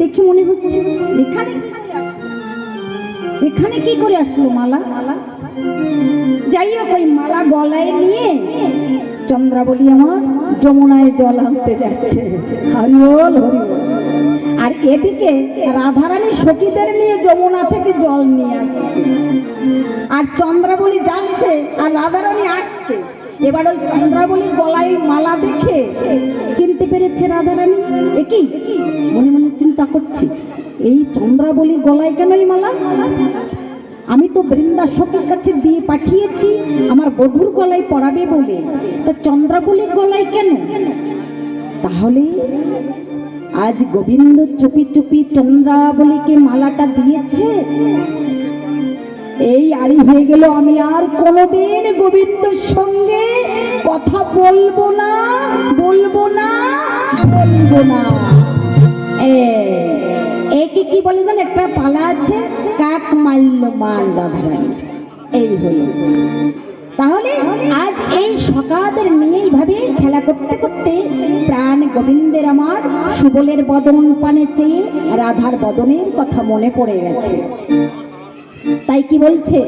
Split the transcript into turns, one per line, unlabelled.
দেখে মনে হচ্ছে, এখানে? এখানে কি করে আসলো মালা? যাই হোক, ওই মালা গলায় নিয়ে চন্দ্রাবলী আমার যমুনায় জল আনতে যাচ্ছে। হরিবল হরিবল আর এদিকে রাধারানী সখীদের নিয়ে যমুনা থেকে জল নিয়ে আসছে। আর চন্দ্রাবলী যাচ্ছে আর রাধারানী আসছে। এবার ওই চন্দ্রাবলীর গলায় মালা দেখে চিনতে পেরেছে রাধারানী। এ কি? মনে মনে চিন্তা করছি, এই চন্দ্রাবলীর গলায় কেন এই মালা? আমি তো বৃন্দা সখীর কাছে দিয়ে পাঠিয়েছি, আমার বধুর গলায় পড়াবে বলে। তা চন্দ্রাবলীর গলায় কেন? তাহলে আজ গোবিন্দ চুপি চুপি চন্দ্রাবলীকে মালাটা দিয়েছে। এই আড়ি হয়ে গেল আমি আর কোনোদিন গোবিন্দর সঙ্গে কথা বলব না বলব না বলব না। একে কি বলে জানো? একটা পালা আছে, কাক মাল্য রাধারানী। এই হলো। তাহলে আজ এই সকাদের নিয়ে এইভাবে খেলা করতে করতে প্রাণ গোবিন্দের আমার সুবলের বদন পানে চেয়ে রাধার বদনের কথা মনে পড়ে গেছে। তাই কি বলছে?